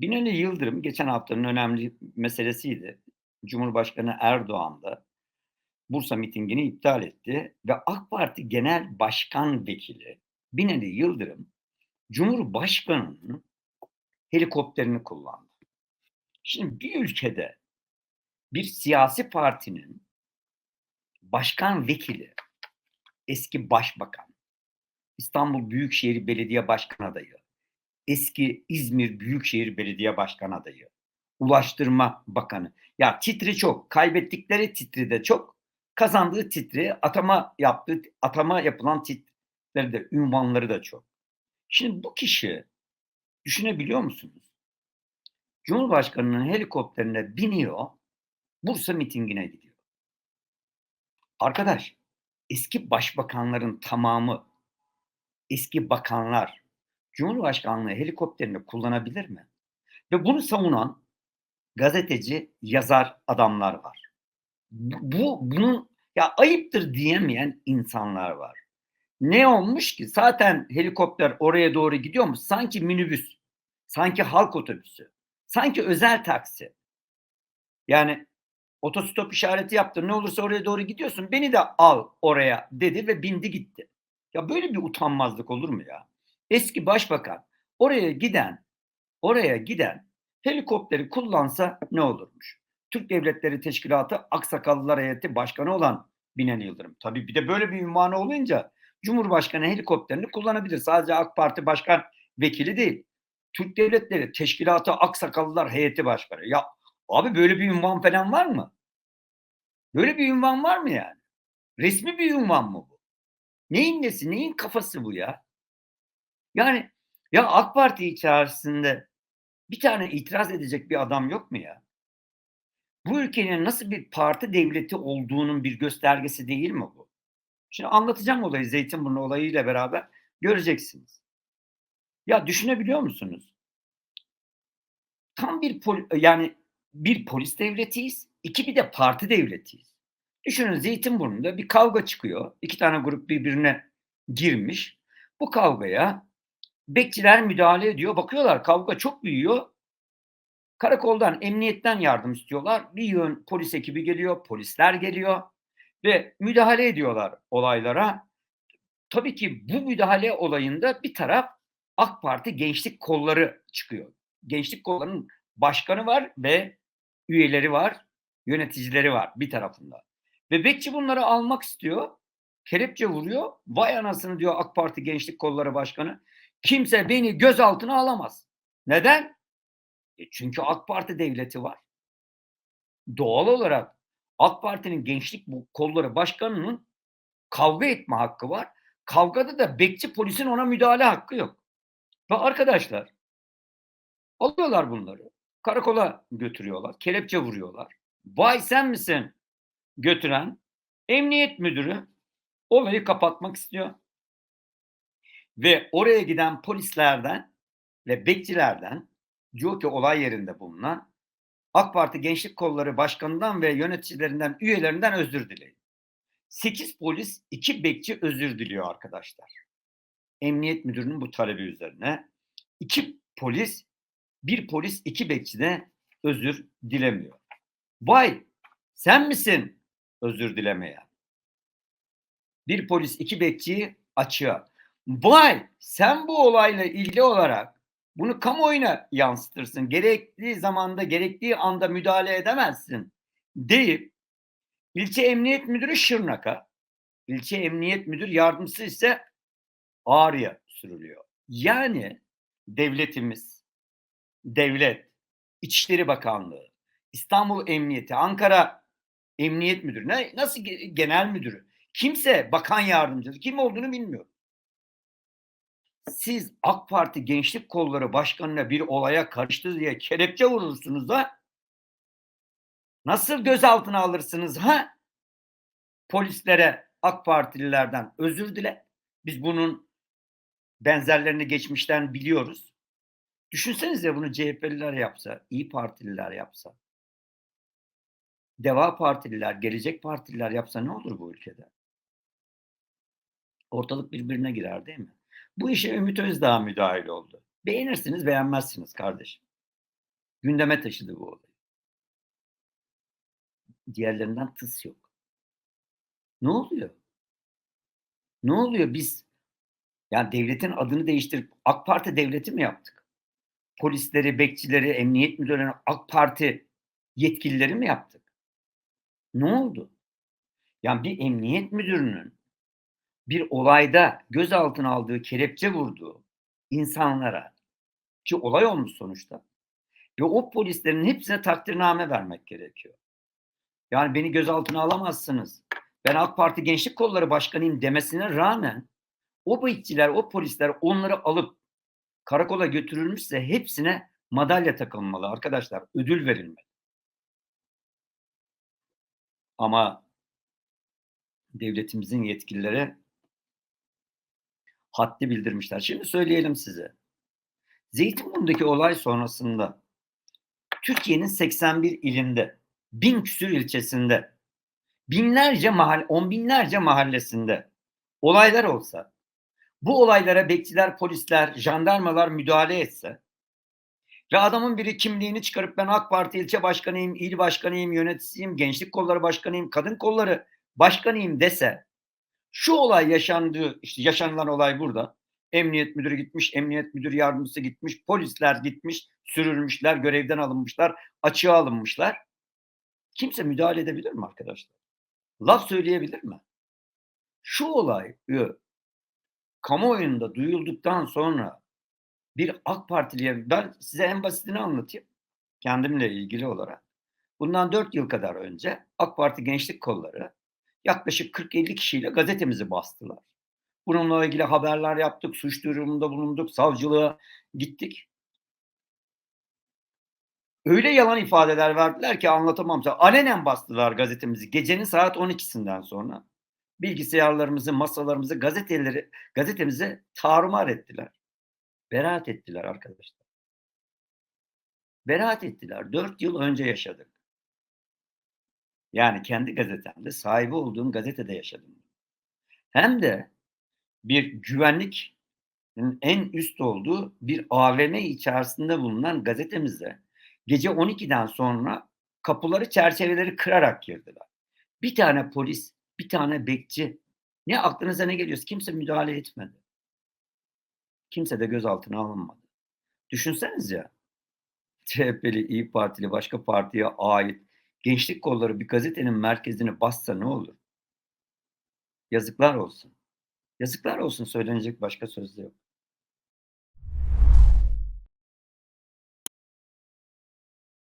Binali Yıldırım geçen haftanın önemli meselesiydi. Cumhurbaşkanı Erdoğan da Bursa mitingini iptal etti ve AK Parti Genel Başkan Vekili Binali Yıldırım Cumhurbaşkanı'nın helikopterini kullandı. Şimdi bir ülkede bir siyasi partinin başkan vekili, eski başbakan, İstanbul Büyükşehir Belediye Başkan adayı, eski İzmir Büyükşehir Belediye Başkan adayı, Ulaştırma Bakanı. Ya titri çok. Kaybettikleri titri de çok. Kazandığı titri, atama yaptığı, atama yapılan titri de, ünvanları da çok. Şimdi bu kişi düşünebiliyor musunuz? Cumhurbaşkanının helikopterine biniyor, Bursa mitingine gidiyor. Arkadaş, eski başbakanların tamamı, eski bakanlar Cumhurbaşkanlığı helikopterini kullanabilir mi? Ve bunu savunan gazeteci, yazar adamlar var. Bu bunun ya ayıptır diyemeyen insanlar var. Ne olmuş ki? Zaten helikopter oraya doğru gidiyormuş. Sanki minibüs, sanki halk otobüsü, sanki özel taksi. Yani otostop işareti yaptı. Ne olursa oraya doğru gidiyorsun. Beni de al oraya dedi ve bindi gitti. Ya böyle bir utanmazlık olur mu ya? Eski başbakan oraya giden, oraya giden helikopteri kullansa ne olurmuş? Türk Devletleri Teşkilatı Aksakallılar Heyeti Başkanı olan Binali Yıldırım. Tabii bir de böyle bir ünvanı olunca Cumhurbaşkanı helikopterini kullanabilir. Sadece AK Parti Başkan Vekili değil. Türk Devletleri Teşkilatı Aksakallılar Heyeti Başkanı. Ya abi böyle bir ünvan falan var mı? Böyle bir ünvan var mı yani? Resmi bir ünvan mı bu? Neyin nesi, neyin kafası bu ya? Yani ya AK Parti içerisinde bir tane itiraz edecek bir adam yok mu ya? Bu ülkenin nasıl bir parti devleti olduğunun bir göstergesi değil mi bu? Şimdi anlatacağım olayı Zeytinburnu olayıyla beraber göreceksiniz. Ya düşünebiliyor musunuz? Tam bir pol yani bir polis devletiyiz, iki bir de parti devletiyiz. Düşünün Zeytinburnu'nda bir kavga çıkıyor. İki tane grup birbirine girmiş. Bu kavgaya bekçiler müdahale ediyor. Bakıyorlar kavga çok büyüyor. Karakoldan, emniyetten yardım istiyorlar. Bir yön polis ekibi geliyor, polisler geliyor ve müdahale ediyorlar olaylara. Tabii ki bu müdahale olayında bir taraf AK Parti gençlik kolları çıkıyor. Gençlik kollarının başkanı var ve üyeleri var, yöneticileri var bir tarafında. Ve bekçi bunları almak istiyor. Kelepçe vuruyor. Vay anasını diyor AK Parti Gençlik Kolları Başkanı. Kimse beni gözaltına alamaz. Neden? E çünkü AK Parti devleti var. Doğal olarak AK Parti'nin gençlik kolları başkanının kavga etme hakkı var. Kavgada da bekçi polisin ona müdahale hakkı yok. Ve arkadaşlar alıyorlar bunları. Karakola götürüyorlar. Kelepçe vuruyorlar. Vay sen misin götüren? Emniyet müdürü olayı kapatmak istiyor. Ve oraya giden polislerden ve bekçilerden diyor ki olay yerinde bulunan AK Parti Gençlik Kolları Başkanı'ndan ve yöneticilerinden, üyelerinden özür dileyin. 8 polis, 2 bekçi özür diliyor arkadaşlar. Emniyet müdürünün bu talebi üzerine. 2 polis, 1 polis, 2 bekçi de özür dilemiyor. Vay sen misin özür dilemeyen? Bir polis, iki bekçiyi açığa. Vay sen bu olayla ilgili olarak bunu kamuoyuna yansıtırsın. Gerektiği zamanda, gerektiği anda müdahale edemezsin deyip ilçe emniyet müdürü Şırnak'a, ilçe emniyet müdür yardımcısı ise Ağrı'ya sürülüyor. Yani devletimiz, devlet, İçişleri Bakanlığı, İstanbul Emniyeti, Ankara Emniyet Müdürü, nasıl genel müdürü, kimse bakan yardımcısı, kim olduğunu bilmiyor siz AK Parti Gençlik Kolları Başkanı'na bir olaya karıştı diye kelepçe vurursunuz da nasıl gözaltına alırsınız ha? Polislere AK Partililerden özür dile. Biz bunun benzerlerini geçmişten biliyoruz. Düşünsenize bunu CHP'liler yapsa, İyi Partililer yapsa, Deva Partililer, Gelecek Partililer yapsa ne olur bu ülkede? Ortalık birbirine girer değil mi? Bu işe Ümit Özdağ müdahil oldu. Beğenirsiniz beğenmezsiniz kardeşim. gündeme taşıdı bu olayı. Diğerlerinden tıs yok. Ne oluyor? Ne oluyor? Biz yani devletin adını değiştirip AK Parti devleti mi yaptık? Polisleri, bekçileri, emniyet müdürlerini AK Parti yetkilileri mi yaptık? Ne oldu? Yani bir emniyet müdürünün bir olayda gözaltına aldığı, kelepçe vurduğu insanlara ki olay olmuş sonuçta ve o polislerin hepsine takdirname vermek gerekiyor. Yani beni gözaltına alamazsınız. Ben AK Parti Gençlik Kolları Başkanıyım demesine rağmen o bekçiler, o polisler onları alıp karakola götürülmüşse hepsine madalya takılmalı arkadaşlar. Ödül verilmeli. Ama devletimizin yetkilileri haddi bildirmişler. Şimdi söyleyelim size. Zeytinburnu'ndaki olay sonrasında Türkiye'nin 81 ilinde, bin küsür ilçesinde, binlerce mahal, on binlerce mahallesinde olaylar olsa, bu olaylara bekçiler, polisler, jandarmalar müdahale etse ve adamın biri kimliğini çıkarıp ben AK Parti ilçe başkanıyım, il başkanıyım, yöneticisiyim, gençlik kolları başkanıyım, kadın kolları başkanıyım dese şu olay yaşandığı, işte yaşanılan olay burada. Emniyet müdürü gitmiş, emniyet müdür yardımcısı gitmiş, polisler gitmiş, sürülmüşler, görevden alınmışlar, açığa alınmışlar. Kimse müdahale edebilir mi arkadaşlar? Laf söyleyebilir mi? Şu olay kamuoyunda duyulduktan sonra bir AK Partiliye ben size en basitini anlatayım. Kendimle ilgili olarak. Bundan 4 yıl kadar önce AK Parti Gençlik Kolları yaklaşık 40-50 kişiyle gazetemizi bastılar. Bununla ilgili haberler yaptık, suç duyurumunda bulunduk, savcılığa gittik. Öyle yalan ifadeler verdiler ki anlatamam. Alenen bastılar gazetemizi gecenin saat 12'sinden sonra. Bilgisayarlarımızı, masalarımızı, gazeteleri, gazetemizi tarumar ettiler. Beraat ettiler arkadaşlar. Beraat ettiler. Dört yıl önce yaşadık. Yani kendi gazetemde, sahibi olduğum gazetede yaşadım. Hem de bir güvenlik en üst olduğu bir AVM içerisinde bulunan gazetemize gece 12'den sonra kapıları çerçeveleri kırarak girdiler. Bir tane polis, bir tane bekçi ne aklınıza ne geliyorsa kimse müdahale etmedi. Kimse de gözaltına alınmadı. Düşünseniz ya CHP'li, İyi Partili, başka partiye ait gençlik kolları bir gazetenin merkezini bassa ne olur? Yazıklar olsun. Yazıklar olsun söylenecek başka söz de yok.